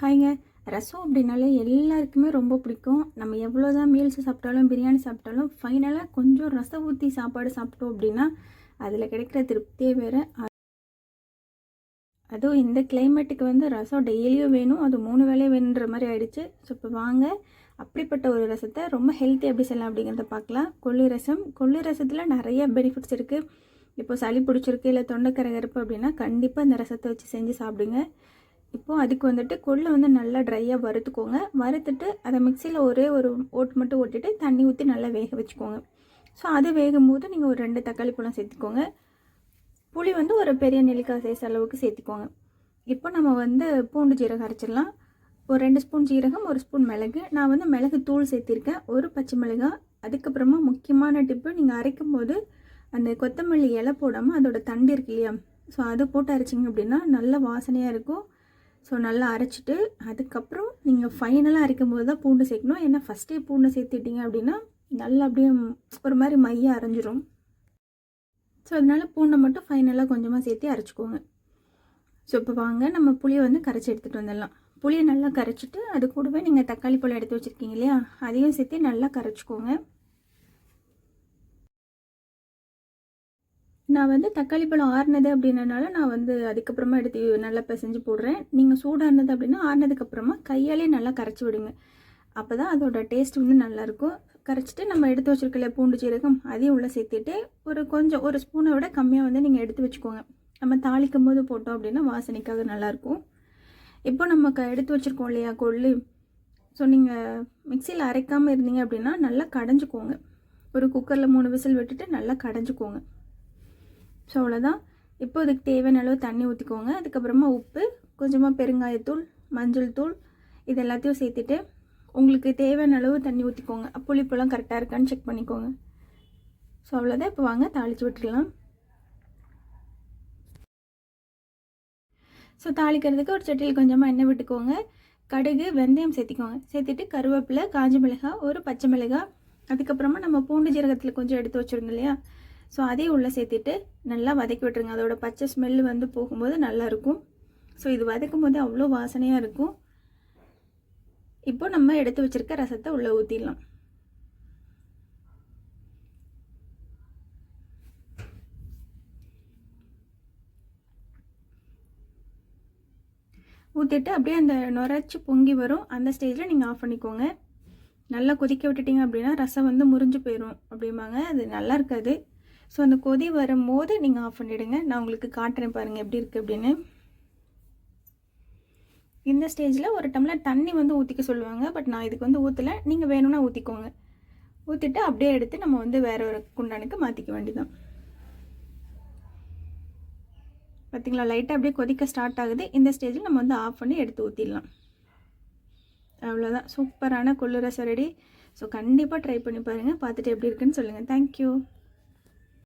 ஹாய்ங்க. ரசம் அப்படின்னாலே எல்லாருக்குமே ரொம்ப பிடிக்கும். நம்ம எவ்வளோ தான் மீல்ஸ் சாப்பிட்டாலும் பிரியாணி சாப்பிட்டாலும் ஃபைனலாக கொஞ்சம் ரசம் ஊற்றி சாப்பாடு சாப்பிட்டோம் அப்படின்னா அதில் கிடைக்கிற திருப்தியே வேறு. அதுவும் இந்த கிளைமேட்டுக்கு வந்து ரசம் டெய்லியும் வேணும். அது மூணு வேலையும் வேணுன்ற மாதிரி ஆயிடுச்சு. ஸோ இப்போ வாங்க. அப்படிப்பட்ட ஒரு ரசத்தை ரொம்ப ஹெல்த்தி எப்படி செய்யலாம் அப்படிங்கிறத பார்க்கலாம். கொள்ளி ரசம். கொள்ளி ரசத்தில் நிறைய பெனிஃபிட்ஸ் இருக்குது இப்போ சளி பிடிச்சிருக்கு இல்லை தொண்டைக்கரகரப்பு அப்படின்னா கண்டிப்பாக இந்த ரசத்தை வச்சு செஞ்சு சாப்பிடுங்க. இப்போது அதுக்கு வந்துட்டு கொள்ளை வந்து நல்லா ட்ரையாக வறுத்துக்கோங்க. வறுத்துட்டு அதை மிக்சியில் ஒரே ஒரு ஓட்டு மட்டும் ஓட்டிட்டு தண்ணி ஊற்றி நல்லா வேக வச்சுக்கோங்க. ஸோ அது வேகும்போது நீங்கள் ஒரு ரெண்டு தக்காளி பழம் சேர்த்துக்கோங்க. புளி வந்து ஒரு பெரிய நெல்லிக்காய் சைஸ் அளவுக்கு சேர்த்துக்கோங்க. இப்போ நம்ம வந்து பூண்டு ஜீரகம் அரைச்சிடலாம். ஒரு ரெண்டு ஸ்பூன் ஜீரகம் ஒரு ஸ்பூன் மிளகு. நான் வந்து மிளகு தூள் சேர்த்திருக்கேன். ஒரு பச்சை மிளகாய் அதுக்கப்புறமா முக்கியமான டிப்பு நீங்கள் அரைக்கும் போது அந்த கொத்தமல்லி இலை போடாமல் அதோட தண்டு இருக்கு இல்லையா? ஸோ அதை போட்டு அரைச்சிங்க அப்படின்னா நல்ல வாசனையாக இருக்கும். ஸோ நல்லா அரைச்சிட்டு அதுக்கப்புறம் நீங்கள் ஃபைனலாக அரைக்கும் போது தான் பூண்டு சேர்க்கணும். ஏன்னா ஃபஸ்ட்டே பூண்டு சேர்த்துட்டிங்க அப்படின்னா நல்லா அப்படியே ஒரு மாதிரி மைய அரைஞ்சிரும். ஸோ அதனால் பூண்டை மட்டும் ஃபைனலாக கொஞ்சமாக சேர்த்து அரைச்சிக்கோங்க. ஸோ இப்போ வாங்க நம்ம புளியை வந்து கரைச்சி எடுத்துகிட்டு வந்துடலாம். புளியை நல்லா கரைச்சிட்டு அது கூடவே நீங்கள் தக்காளி பழம் எடுத்து வச்சுருக்கீங்க இல்லையா? அதையும் சேர்த்து நல்லா கரைச்சிக்கோங்க. நான் வந்து தக்காளி பழம் ஆறுனது அப்படின்றனால நான் வந்து அதுக்கப்புறமா எடுத்து நல்லா பிசைஞ்சு போடுறேன். நீங்கள் சூடானது அப்படின்னா ஆறுனதுக்கப்புறமா கையாலே நல்லா கரைச்சி விடுங்க. அப்போ தான் அதோட டேஸ்ட் வந்து நல்லாயிருக்கும் கரைச்சிட்டு நம்ம எடுத்து வச்சுருக்கல பூண்டு சீரகம் அதையும் உள்ளே சேர்த்துட்டு ஒரு கொஞ்சம் ஒரு ஸ்பூனை விட கம்மியாக வந்து நீங்கள் எடுத்து வச்சுக்கோங்க. நம்ம தாளிக்கும் போது போட்டோம் அப்படின்னா வாசனைக்காக நல்லாயிருக்கும் இப்போ நம்ம க எடுத்து வச்சுருக்கோம் இல்லையா கொள்ளு. ஸோ நீங்கள் மிக்சியில் அரைக்காமல் இருந்தீங்க அப்படின்னா நல்லா கடைஞ்சிக்கோங்க. ஒரு குக்கரில் மூணு விசில் விட்டுட்டு நல்லா கடைஞ்சிக்கோங்க. ஸோ அவ்வளோதான் இப்போ இதுக்கு தேவையான அளவு தண்ணி ஊற்றிக்கோங்க அதுக்கப்புறமா உப்பு கொஞ்சமாக பெருங்காயத்தூள் மஞ்சள் தூள் இது எல்லாத்தையும் சேர்த்துட்டு உங்களுக்கு தேவையான அளவு தண்ணி ஊற்றிக்கோங்க புளிப்பெல்லாம் கரெக்டாக இருக்கான்னு செக் பண்ணிக்கோங்க. ஸோ அவ்வளோதான் இப்போ வாங்க தாளித்து விட்டுடலாம். ஸோ தாளிக்கிறதுக்கு ஒரு சட்டியில் கொஞ்சமாக எண்ணெய் விட்டுக்கோங்க. கடுகு வெந்தயம் சேர்த்திக்கோங்க. சேர்த்துட்டு கருவேப்பிலை காஞ்ச மிளகாய் ஒரு பச்சை மிளகாய். அதுக்கப்புறமா நம்ம பூண்டு ஜீரகத்தில் கொஞ்சம் எடுத்து வச்சுருந்தோம் இல்லையா? ஸோ அதையும் உள்ளே சேர்த்துட்டு நல்லா வதக்கி விட்டுருங்க. அதோட பச்சை ஸ்மெல்லு வந்து போகும்போது நல்லாயிருக்கும். ஸோ இது வதக்கும் போது அவ்வளோ வாசனையாக இருக்கும். இப்போ நம்ம எடுத்து வச்சுருக்க ரசத்தை உள்ளே ஊற்றிடலாம் ஊற்றிட்டு அப்படியே அந்த நுரைச்சி பொங்கி வரும். அந்த ஸ்டேஜில் நீங்கள் ஆஃப் பண்ணிக்கோங்க. நல்லா கொதிக்க விட்டுட்டிங்க அப்படின்னா ரசம் வந்து முறிஞ்சு போயிடும் அப்படிம்பாங்க. அது நல்லா இருக்காது. ஸோ அந்த கொதி வரும்போது நீங்கள் ஆஃப் பண்ணிவிடுங்க நான் உங்களுக்கு காட்டுறேன் பாருங்கள் எப்படி இருக்குது அப்படின்னு. இந்த ஸ்டேஜில் ஒரு டம்ளர் தண்ணி வந்து ஊற்றிக்க சொல்லுவாங்க. பட் நான் இதுக்கு வந்து ஊற்றலை நீங்கள் வேணும்னா ஊற்றிக்கோங்க ஊற்றிட்டு அப்படியே எடுத்து நம்ம வந்து வேறு ஒரு குண்டானுக்கு மாற்றிக்க வேண்டியதான் பார்த்திங்களா லைட்டாக அப்படியே கொதிக்க ஸ்டார்ட் ஆகுது. இந்த ஸ்டேஜில் நம்ம வந்து ஆஃப் பண்ணி எடுத்து ஊற்றிடலாம் அவ்வளோதான் சூப்பரான கொள்ளுரசம் ரெடி ஸோ கண்டிப்பாக ட்ரை பண்ணி பாருங்கள் பார்த்துட்டு எப்படி இருக்குன்னு சொல்லுங்கள் தேங்க்யூ